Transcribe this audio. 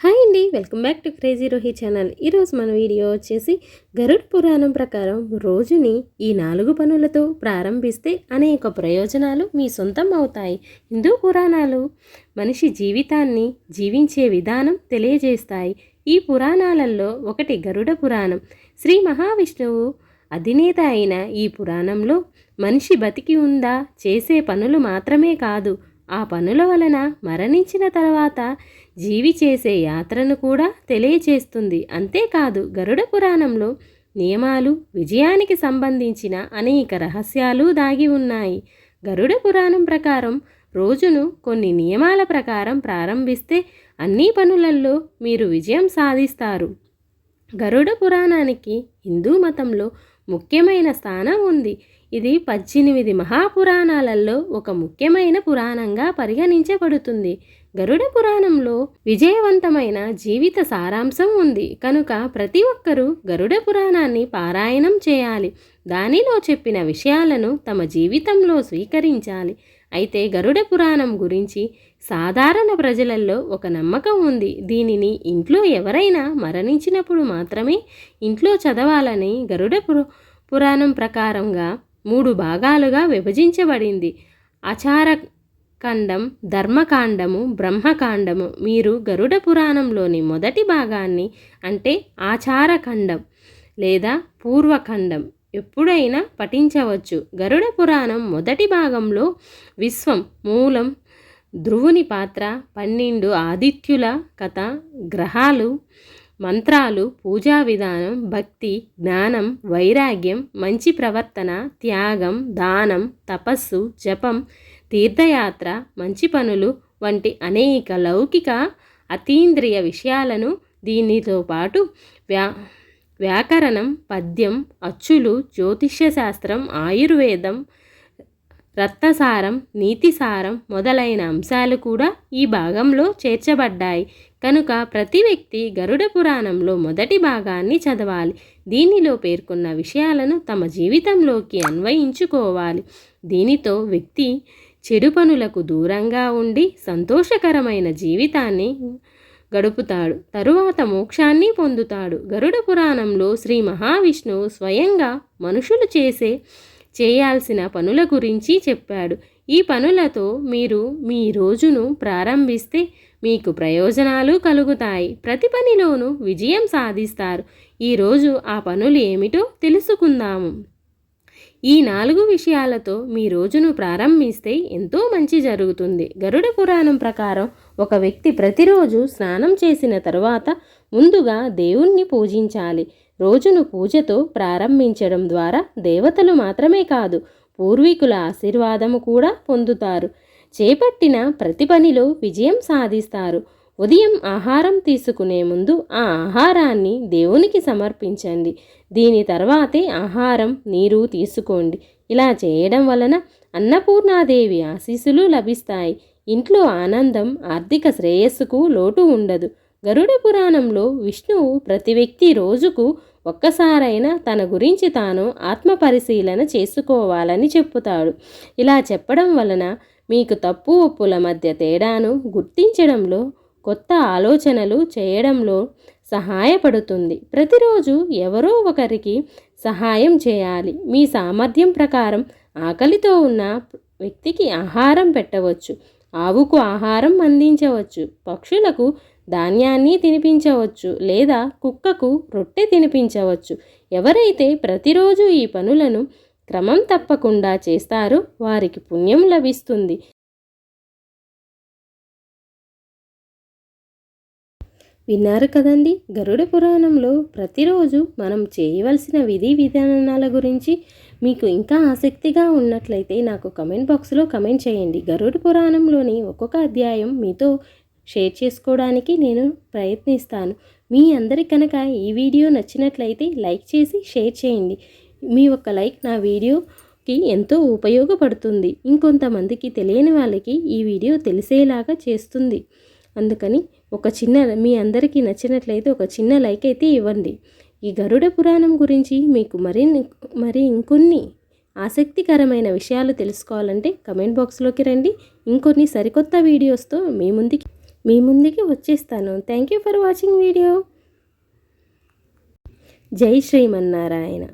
Hi అండి welcome back to crazy Rohi channel. ఈరోజు మన వీడియో వచ్చేసి గరుడ్ పురాణం ప్రకారం రోజుని ఈ నాలుగు పనులతో ప్రారంభిస్తే అనేక ప్రయోజనాలు మీ సొంతం అవుతాయి. హిందూ పురాణాలు మనిషి జీవితాన్ని జీవించే విధానం తెలియజేస్తాయి. ఈ పురాణాలలో ఒకటి గరుడ పురాణం. శ్రీ మహావిష్ణువు అధినేత అయిన ఈ పురాణంలో మనిషి బతికి ఉందా చేసే పనులు మాత్రమే కాదు ఆ పనుల వలన మరణించిన తర్వాత జీవి చేసే యాత్రను కూడా తెలియచేస్తుంది. అంతేకాదు గరుడ పురాణంలో నియమాలు విజయానికి సంబంధించిన అనేక రహస్యాలు దాగి ఉన్నాయి. గరుడ పురాణం ప్రకారం రోజును కొన్ని నియమాల ప్రకారం ప్రారంభిస్తే అన్ని పనులలో మీరు విజయం సాధిస్తారు. గరుడ పురాణానికి హిందూ మతంలో ముఖ్యమైన స్థానం ఉంది. ఇది పద్దెనిమిది మహాపురాణాలలో ఒక ముఖ్యమైన పురాణంగా పరిగణించబడుతుంది. గరుడ పురాణంలో విజయవంతమైన జీవిత సారాంశం ఉంది. కనుక ప్రతి ఒక్కరూ గరుడ పురాణాన్ని పారాయణం చేయాలి. దానిలో చెప్పిన విషయాలను తమ జీవితంలో స్వీకరించాలి. అయితే గరుడ పురాణం గురించి సాధారణ ప్రజలలో ఒక నమ్మకం ఉంది. దీనిని ఇంట్లో ఎవరైనా మరణించినప్పుడు మాత్రమే ఇంట్లో చదవాలని గరుడ పురాణం ప్రకారంగా మూడు భాగాలుగా విభజించబడింది. ఆచార ఖండం ధర్మకాండము బ్రహ్మకాండము. మీరు గరుడ పురాణంలోని మొదటి భాగాన్ని అంటే ఆచారఖండం లేదా పూర్వఖండం ఎప్పుడైనా పఠించవచ్చు. గరుడ పురాణం మొదటి భాగంలో విశ్వం మూలం ధ్రువుని పాత్ర పన్నెండు ఆదిత్యుల కథ గ్రహాలు మంత్రాలు పూజా విధానం భక్తి జ్ఞానం వైరాగ్యం మంచి ప్రవర్తన త్యాగం దానం తపస్సు జపం తీర్థయాత్ర మంచి పనులు వంటి అనేక లౌకిక అతీంద్రియ విషయాలను దీనితో పాటు వ్యా వ్యాకరణం పద్యం అచ్చులు జ్యోతిష్య శాస్త్రం ఆయుర్వేదం రత్నసారం నీతిసారం మొదలైన అంశాలు కూడా ఈ భాగంలో చేర్చబడ్డాయి. కనుక ప్రతి వ్యక్తి గరుడ పురాణంలో మొదటి భాగాన్ని చదవాలి. దీనిలో పేర్కొన్న విషయాలను తమ జీవితంలోకి అన్వయించుకోవాలి. దీనితో వ్యక్తి చెడు పనులకు దూరంగా ఉండి సంతోషకరమైన జీవితాన్ని గడుపుతాడు. తరువాత మోక్షాన్ని పొందుతాడు. గరుడ పురాణంలో శ్రీ మహావిష్ణువు స్వయంగా మనుషులు చేసే చేయాల్సిన పనుల గురించి చెప్పాడు. ఈ పనులతో మీరు మీ రోజును ప్రారంభిస్తే మీకు ప్రయోజనాలు కలుగుతాయి. ప్రతి పనిలోనూ విజయం సాధిస్తారు. ఈరోజు ఆ పనులు ఏమిటో తెలుసుకుందాము. ఈ నాలుగు విషయాలతో మీ రోజును ప్రారంభిస్తే ఎంతో మంచి జరుగుతుంది. గరుడ పురాణం ప్రకారం ఒక వ్యక్తి ప్రతిరోజు స్నానం చేసిన తర్వాత ముందుగా దేవుణ్ణి పూజించాలి. రోజును పూజతో ప్రారంభించడం ద్వారా దేవతలు మాత్రమే కాదు పూర్వీకుల ఆశీర్వాదము కూడా పొందుతారు. చేపట్టిన ప్రతి పనిలో విజయం సాధిస్తారు. ఉదయం ఆహారం తీసుకునే ముందు ఆ ఆహారాన్ని దేవునికి సమర్పించండి. దీని తర్వాతే ఆహారం నీరు తీసుకోండి. ఇలా చేయడం వలన అన్నపూర్ణాదేవి ఆశీస్సులు లభిస్తాయి. ఇంట్లో ఆనందం ఆర్థిక శ్రేయస్సుకు లోటు ఉండదు. గరుడ పురాణంలో విష్ణువు ప్రతి వ్యక్తి రోజుకు ఒక్కసారైనా తన గురించి తాను ఆత్మ పరిశీలన చేసుకోవాలని చెప్పుతాడు. ఇలా చెప్పడం వలన మీకు తప్పు ఒప్పుల మధ్య తేడాను గుర్తించడంలో కొత్త ఆలోచనలు చేయడంలో సహాయపడుతుంది. ప్రతిరోజు ఎవరో ఒకరికి సహాయం చేయాలి. మీ సామర్థ్యం ప్రకారం ఆకలితో ఉన్న వ్యక్తికి ఆహారం పెట్టవచ్చు. ఆవుకు ఆహారం అందించవచ్చు. పక్షులకు ధాన్యాన్ని తినిపించవచ్చు లేదా కుక్కకు రొట్టె తినిపించవచ్చు. ఎవరైతే ప్రతిరోజు ఈ పనులను క్రమం తప్పకుండా చేస్తారో వారికి పుణ్యం లభిస్తుంది. విన్నారు కదండి? గరుడ పురాణంలో ప్రతిరోజు మనం చేయవలసిన విధి విధానాల గురించి మీకు ఇంకా ఆసక్తిగా ఉన్నట్లయితే నాకు కమెంట్ బాక్స్లో కమెంట్ చేయండి. గరుడ పురాణంలోని ఒక్కొక్క అధ్యాయం మీతో షేర్ చేసుకోవడానికి నేను ప్రయత్నిస్తాను. మీ అందరి కనుక ఈ వీడియో నచ్చినట్లయితే లైక్ చేసి షేర్ చేయండి. మీ ఒక్క లైక్ నా వీడియోకి ఎంతో ఉపయోగపడుతుంది. ఇంకొంతమందికి తెలియని వాళ్ళకి ఈ వీడియో తెలిసేలాగా చేస్తుంది. అందుకని ఒక చిన్న మీ అందరికీ నచ్చినట్లయితే ఒక చిన్న లైక్ అయితే ఇవ్వండి. ఈ గరుడ పురాణం గురించి మీకు మరిన్ని మరి ఇంకొన్ని ఆసక్తికరమైన విషయాలు తెలుసుకోవాలంటే కమెంట్ బాక్స్లోకి రండి. ఇంకొన్ని సరికొత్త వీడియోస్తో మీ ముందుకి మీ ముందుకి వచ్చేస్తాను. Thank you for watching video జై శ్రీమన్నారాయణ.